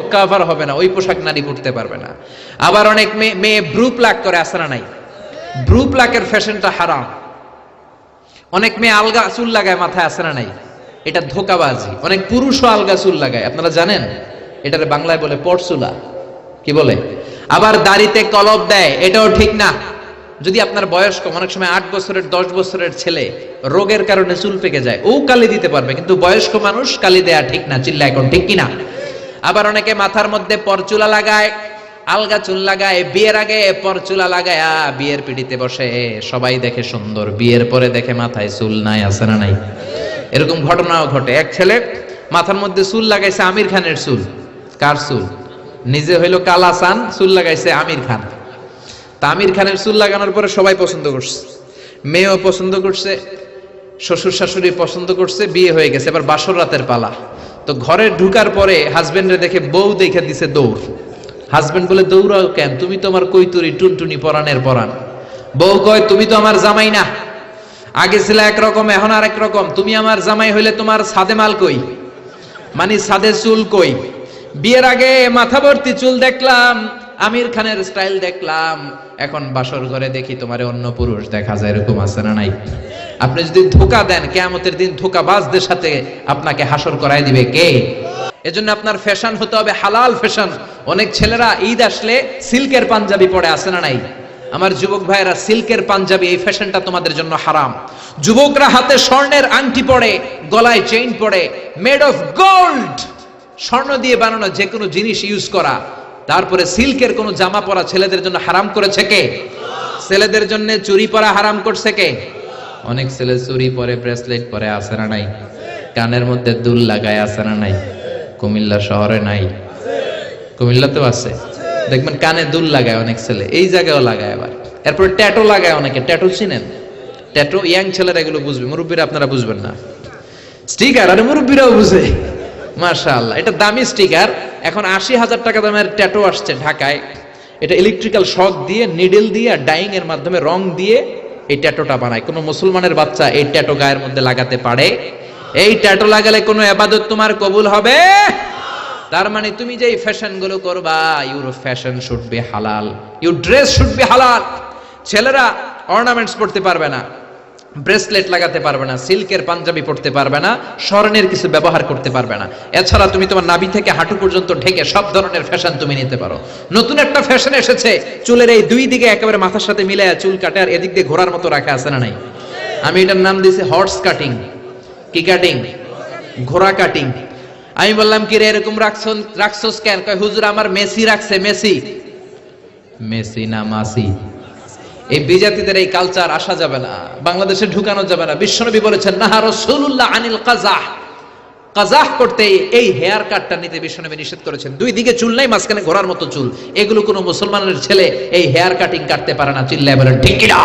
Cover হবে না, ওই পোশাক নারী পরতে পারবে না। আবার অনেক মেয়ে মেয়ে ব্রু প্লাক করে আসে না নাই? ব্রু প্লাকের ফ্যাশনটা হারাম। অনেক মেয়ে আলগা চুল লাগায়, মাথায় আসে না নাই? এটা ধোকাবাজি। অনেক পুরুষও আলগা চুল লাগায়। আপনারা জানেন? এটার বাংলায় বলে পরচুলা। কি বলে? আবার দাড়িতে কলব দেয়, এটাও ঠিক না। যদি আপনার বয়স কম অনেক সময় আট বছরের, দশ বছরের ছেলে রোগের কারণে চুল পেকে যায়, ও কালি দিতে পারবে, কিন্তু বয়স্ক মানুষ কালি দেয়া ঠিক না চিল্লা এখন ঠিক কিনা? আবার অনেকে মাথার মধ্যে পরচুলা লাগায়, আলগা চুল লাগায়, বিয়ের আগে পরচুলা লাগায় বিয়ের পিড়িতে বসে, সবাই দেখে সুন্দর, বিয়ের পরে দেখে মাথায় চুল নাই, আছে না নাই? এরকম ঘটনাও ঘটে। এক ছেলে মাথার মধ্যে চুল লাগাইছে আমির খানের চুল। কার চুল? নিজে হইল কালাসান চুল লাগাইছে আমির খান। তা আমির খানের চুল লাগানোর পরে সবাই পছন্দ করছে। মেয়েও পছন্দ করছে, শ্বশুর শাশুড়ি পছন্দ করছে, বিয়ে হয়ে গেছে, এবার বাসর রাতের পালা। তো ঘরে ঢুকার পরে হাজবেন্ডে দেখে বউ দেখে দিছে দৌড়। হাজবেন্ড বলে, দৌড়াও কেন? তুমি তোমার কৈতুরি, টুনটুনি পরানের পরান বউ কয়, তুমি তো আমার জামাই না। আগে ছিল একরকম, এখন আর রকম তুমি আমার জামাই হইলে তোমার সাদে মাল কই? মানে সাদে চুল কই? বিয়ের আগে মাথা ভর্তি চুল দেখলাম আমির খানের স্টাইল দেখলাম। এখন বাসর ঘরে দেখি তোমার অন্য পুরুষ দেখা যায়, এরকম আছে না নাই? আপনি যদি ধোকা দেন, কেয়ামতের দিন ধোকাবাজদের সাথে আপনাকে হাসর করাই দিবে কে? এজন্য আপনার ফ্যাশন হতে হবে হালাল ফ্যাশন। অনেক ছেলেরা ঈদ আসলে সিল্কের পাঞ্জাবি পরে আসে না নাই? আমার যুবক ভাইয়েরা, সিল্কের পাঞ্জাবি, এই ফ্যাশনটা তোমাদের জন্য হারাম। যুবকরা হাতে স্বর্ণের আংটি পরে, গলায় চেইন পরে মেড অফ গোল্ড স্বর্ণ দিয়ে বানানো যে কোনো জিনিস ইউজ করা। তারপরে সিল্কের কোনো জামা পরা ছেলেদের জন্য হারাম করেছে কে? ছেলেদের জন্য চুরি পরা হারাম করছে কে? অনেক ছেলে চুরি পরে, ব্রেসলেট পরে আসে না নাই? কানের মধ্যে দুল লাগায় আসে না নাই? কুমিল্লা শহরে নাই? কুমিল্লাতেও আছে। দেখবেন কানে দুল লাগায় অনেক ছেলে, এই জায়গায়ও লাগায় আবার। এরপরে ট্যাটো লাগায় অনেকে, ট্যাটো চিনেন? ট্যাটো ইয়াং ছেলেরা এগুলো বুঝবে, মুরব্বীরা আপনারা বুঝবেন না। স্টিকার, আরে মুরব্বীরাও বুঝে। মাশাআল্লাহ, এটা দামি স্টিকার। এখন আশি হাজার টাকা দামের ট্যাটো আসছে ঢাকায়। এটা ইলেকট্রিক্যাল শক দিয়ে নিডল দিয়ে, আর ডাইং এর মাধ্যমে রং দিয়ে এই ট্যাটোটা বানায়। কোনো মুসলমানের বাচ্চা এই ট্যাটো গায়ের মধ্যে লাগাতে পারে? এই ট্যাটো লাগালে কোনো এবাদত তোমার কবুল হবে? তার মানে তুমি যে ফ্যাশনগুলো করবা ইউর ফ্যাশন শুড বি হালাল ইউর ড্রেস শুড বি হালাল ছেলেরা অর্নামেন্টস পড়তে পারবে না। ব্রেসলেট লাগাতে পারবে না, সিল্কের পাঞ্জাবি পড়তে পারবে না, স্বর্ণের কিছু ব্যবহার করতে পারবে না। এছাড়া তুমি তোমার নাভি থেকে হাঁটু পর্যন্ত ঢেকে সব ধরনের ফ্যাশন তুমি নিতে পারো। নতুন একটা ফ্যাশন এসেছে, চুলের এই দুই দিকে একেবারে মাথার সাথে মিলে চুল কাটে আর এদিক দিয়ে ঘোরার মতো রাখা আছে না নাই? আমি এটার নাম দিয়েছি হর্স কাটিং কি কাটিং ঘোড়া কাটিং আমি বললাম, কি রে, এরকম রাখছো, রাখছোস কেন? কয়, হুজুর, আমার মেসি রাখছে, মেসি। মেসি না, মাসি। এই বিজাতিদের এই কালচার আসা যাবে না, বাংলাদেশে ঢুকানো যাবে না। বিশ্বনবী বলেছেন না রসুল্লাহ আনিল কাজাহ। কাজাহ করতে এই হেয়ার কাটটা নিতে বিশ্বনবী নিষেধ করেছেন। দুই দিকে চুল নাই, মাঝখানে ঘোরার মতো চুল। এগুলো কোনো মুসলমানের ছেলে এই হেয়ার কাটিং কাটতে পারে না, চিল্লায় বলেন, ঠিক কিনা?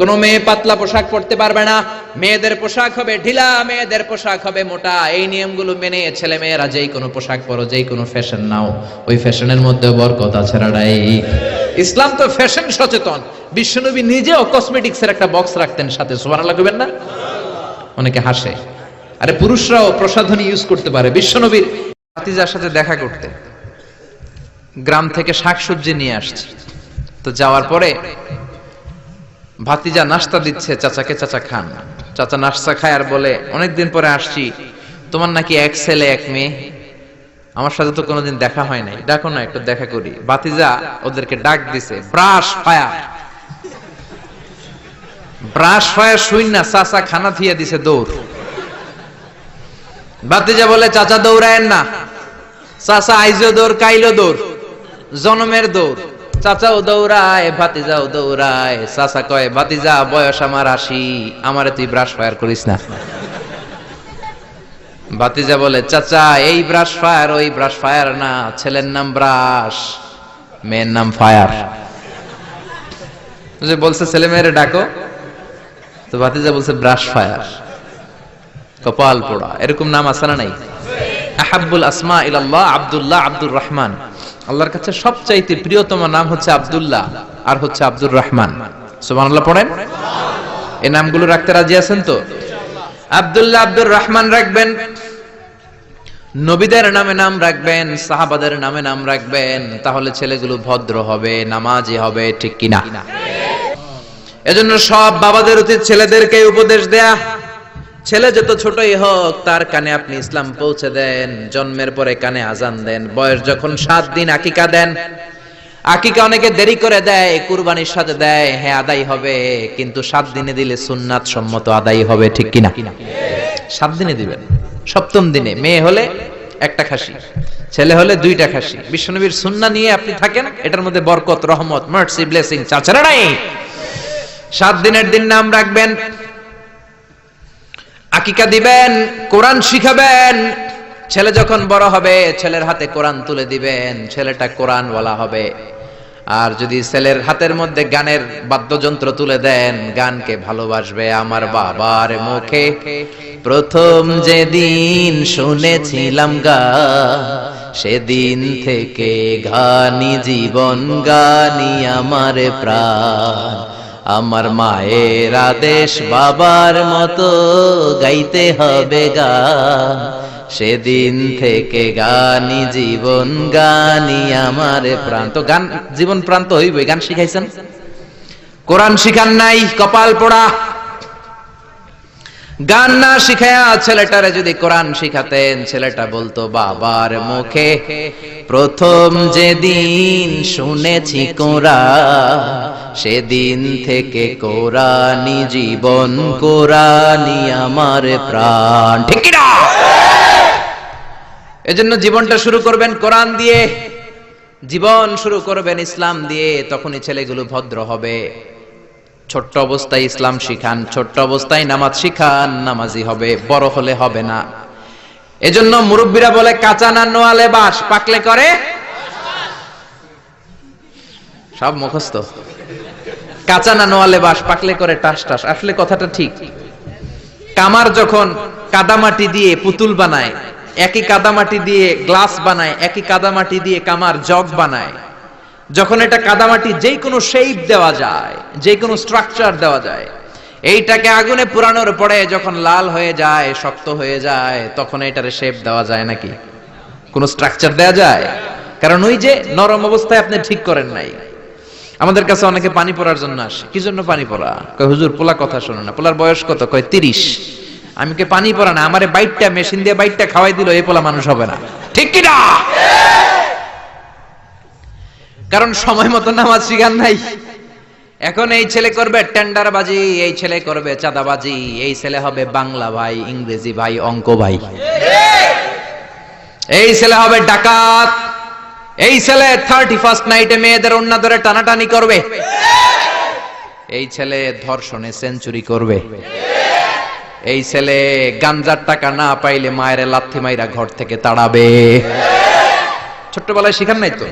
কোনো মেয়ে পাতলা পোশাক পরতে পারবে না, মেয়েদের পোশাক হবে ঢিলা, মেয়েদের পোশাক হবে মোটা। এই নিয়মগুলো মেনে ছেলে মেয়েরা যেই কোনো পোশাক পরো, যেই কোনো ফ্যাশন নাও। ওই ফ্যাশনের মধ্যে বরকত আছে রাডাই ইসলাম তো ফ্যাশন সচেতন। বিশ্বনবী নিজেও কসমেটিক্স এর একটা বক্স রাখতেন সাথে, সুবহানাল্লাহ কইবেন না? অনেকে হাসে। আরে পুরুষরাও প্রসাধনী ইউজ করতে পারে। বিশ্বনবীর ভাতিজার সাথে দেখা করতে। গ্রাম থেকে শাকসবজি নিয়ে আসছে। তো যাওয়ার পরে ভাতিজা নাস্তা দিচ্ছে, চাচাকে চাচা খান। চাচা নাস্তা খায় আর বলে, অনেকদিন পরে আসছি। তোমার নাকি এক ছেলে, এক মেয়ে। আমার সাথে তো কোনোদিন দেখা হয় নাই। ডাকো না, একটু দেখা করি। ভাতিজা ওদেরকে ডাক দিছে, ব্রাশ ফায়ার ব্রাশ ফায়ার শুই না, চাচা খানা থিয়া দিছে দৌড়। ভাতিজা বলে, চাচা দৌড়ায়েন না। চাচা আইজো দৌড়, কাইলো দৌড়, জনমের দৌড়। চাচাও দৌড়ায় ভাতিজাও দৌড়ায়। চাচা কয় ভাতিজা বয়স আমার আশি, আমারে তুই ব্রাশ ফায়ার করিস না। ভাতিজা বলে, চাচা, এই ব্রাশ ফায়ার ওই ব্রাশ ফায়ার না, ছেলের নাম ব্রাশ মেয়ের নাম ফায়ার যে বলছে, ছেলে মেয়েরে ডাকো। তো ভাতিজা বলছে ব্রাশ ফায়ার কপাল পোড়া। এরকম নাম আছে না নাই? আহাবুল আসমা ইলাল্লাহ, আব্দুল্লাহ আব্দুর রহমান। আল্লাহর কাছে সবচাইতে প্রিয়তম নাম হচ্ছে আব্দুল্লাহ, আর হচ্ছে আব্দুর রহমান। সুবহানাল্লাহ, পড়েন? এই নামগুলো রাখতে রাজি আছেন তো? আব্দুল্লাহ আব্দুর রহমান রাখবেন। নবীদের নামে নাম রাখবেন, সাহাবাদের নামে নাম রাখবেন, তাহলে ছেলেগুলো ভদ্র হবে, নামাজি হবে, ঠিক কিনা? এজন্য সব বাবাদের উচিত ছেলেদেরকে উপদেশ দেয়া। ছেলে যত ছোটই হোক, তার কানে আপনি ইসলাম পৌঁছে দেন, জন্মের পরে কানে আজান দেন, বয়স যখন সাত দিন আকিকা দেন আকিকা অনেকে দেরি করে দেয়, কুরবানির সাথে দেয় হ্যাঁ আদায় হবে, কিন্তু সাত দিনে দিলে সুন্নাত সম্মত আদায় হবে, ঠিক কিনা? সাত দিনে দিবেন। সপ্তম দিনে মেয়ে হলে একটা খাসি, ছেলে হলে দুইটা খাসি। বিশ্বনবীর সুন্না নিয়ে আপনি থাকেন, এটার মধ্যে বরকত, রহমত মার্সি ব্লেসিং চাচারা নাই। সাত দিনের দিন নাম রাখবেন, আকিকা দিবেন, কোরআন শিখাবেন, ছেলে যখন বড় হবে, ছেলের হাতে কোরআন তুলে দিবেন, ছেলেটা কোরআন বলা হবে। আর যদি ছেলের হাতের মধ্যে গানের বাদ্যযন্ত্র তুলে দেন, গানকে ভালোবাসবে আমার বাবার মুখে। প্রথম যেদিন শুনেছিলাম গা, সেদিন থেকে গানি জীবন গানি আমার প্রাণ। আমার মায়ের আদেশ বাবার মতো গাইতে হবে গান সেদিন থেকে গানি জীবন, গানি আমার প্রাণ গান, জীবন প্রাণ তো গান শিখাইছেন? কোরআন শিখান নাই, কপাল পোড়া। গান না শিখায়া ছেলেটারে যদি কোরআন শিখাতেন, ছেলেটা বলতো, বাবার মুখে প্রথম যেদিন শুনেছি কোরআন সেদিন থেকে কোরআনি জীবন কোরআনি আমার প্রাণ। ঠিক এজন্য জীবনটা শুরু করবেন কোরআন দিয়ে। জীবন শুরু করবেন ইসলাম দিয়ে, তখনই ছেলেগুলো ভদ্র হবে। ছোট্ট অবস্থায় ইসলাম শিখান, ছোট্ট অবস্থায় নামাজ শিখান, নামাজি হবে, বড় হলে হবে না। এজন্য মুরব্বীরা বলে, কাঁচা না নোয়ালে বাস, পাকলে করে? সব মুখস্থ। কাঁচা না নোয়ালে বাস, পাকলে করে, টাস টাস। আসলে কথাটা ঠিক। কামার যখন কাদামাটি দিয়ে পুতুল বানায় একই কাদামাটি দিয়ে গ্লাস বানায়, একই কাদামাটি দিয়ে কামার জগ বানায়। যখন এটা কাদামাটি যে কোনো শেপ দেওয়া যায় যে কোনো স্ট্রাকচার দেওয়া যায়, এইটাকে আগুনে পুরানোর পরে যখন লাল হয়ে যায়, শক্ত হয়ে যায়, তখন এটারে শেপ দেওয়া যায় নাকি? কোন স্ট্রাকচার দেওয়া যায়? কারণ ওই যে নরম অবস্থায় আপনি ঠিক করেন নাই। আমাদের কাছে অনেকে পানি পড়ার জন্য আসে। কি জন্য পানি পড়া কয়, হুজুর পোলা কথা শোনো না। পোলার বয়স কত? কয়, তিরিশ। আমি কে পানি পড়া না? আমারে বাইটটা, মেশিন দিয়ে বাইটটা খাওয়াই দিল, এই পোলা মানুষ হবে না। ঠিক কি না কারণ সময় মতো নামাজ শিখান নাই। এখন এই ছেলে করবে টেন্ডার বাজি এই ছেলে করবে চাঁদাবাজি, এই ছেলে হবে বাংলা ভাই, ইংরেজি ভাই, অঙ্ক ভাই। এই ছেলে হবে ডাকাত। এই ছেলে থার্টি ফার্স্ট নাইটে মেয়েদের অন্য ধরে টানাটানি করবে। এই ছেলে ধর্ষণে সেঞ্চুরি করবে। এই ছেলে গাঞ্জার টাকা না পাইলে মায়ের লাথি মাইরা ঘর থেকে তাড়াবে। ছোট্টবেলায় শিখান নাই তো?